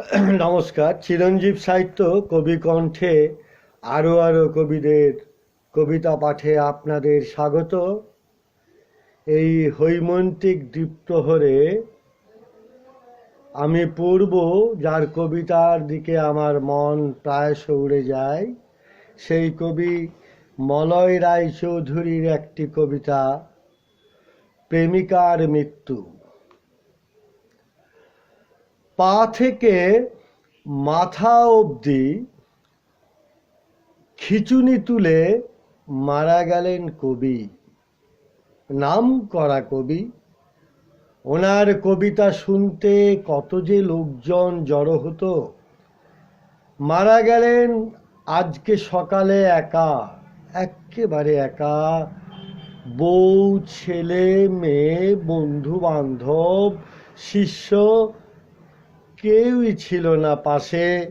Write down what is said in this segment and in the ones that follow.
নমস্কার। চিরঞ্জীব সাহিত্য কবি কণ্ঠে আরও আরও কবিদের কবিতা পাঠে আপনাদের স্বাগত। এই হৈমন্তিক দ্বীপ্রহরে আমি পড়ব যার কবিতার দিকে আমার মন প্রায়শ উড়ে যায়। সেই কবি মলয় রায় চৌধুরীর একটি কবিতা, প্রেমিকার মৃত্যু। পা থেকে মাথা অবধি খিচুনি তুলে মারা গেলেন কবি, নাম করা কবি। ওনার কবিতা শুনতে কত যে লোকজন জড়ো হতো। মারা গেলেন আজকে সকালে একা, একেবারে একা। বউ, ছেলে, মেয়ে বন্ধু বান্ধব শিষ্য কেউই ছিল না পাশে।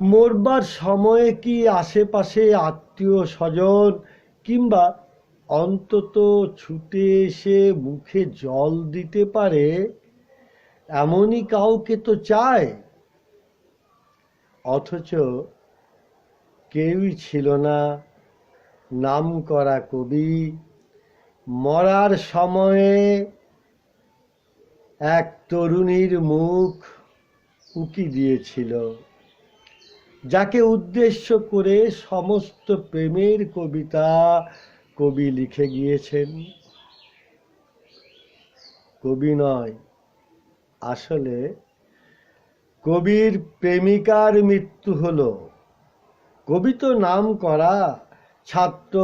মরবার সময়ে কি আশেপাশে আত্মীয় স্বজন কিংবা অন্তত ছুটে এসে মুখে জল দিতে পারে? এমনই কাউকে তো চায়। অথচ কেউই ছিল না। নাম করা কবি মরার সময়ে এক তরুণীর মুখ উকি দিয়েছিল, যাকে উদ্দেশ্য করে সমস্ত প্রেমের কবিতা কবি লিখে গিয়েছেন। কবি নয়, আসলে কবির প্রেমিকার মৃত্যু হল। কবি তো নাম করা ছাত্র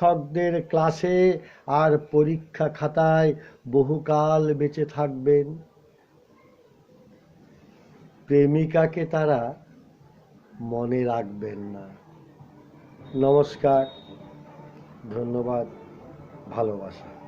শিক্ষকদের ক্লাসে আর পরীক্ষা খাতায় বহুকাল বেঁচে থাকবেন। প্রেমিকাকে তারা মনে রাখবেন না। নমস্কার, ধন্যবাদ, ভালোবাসা।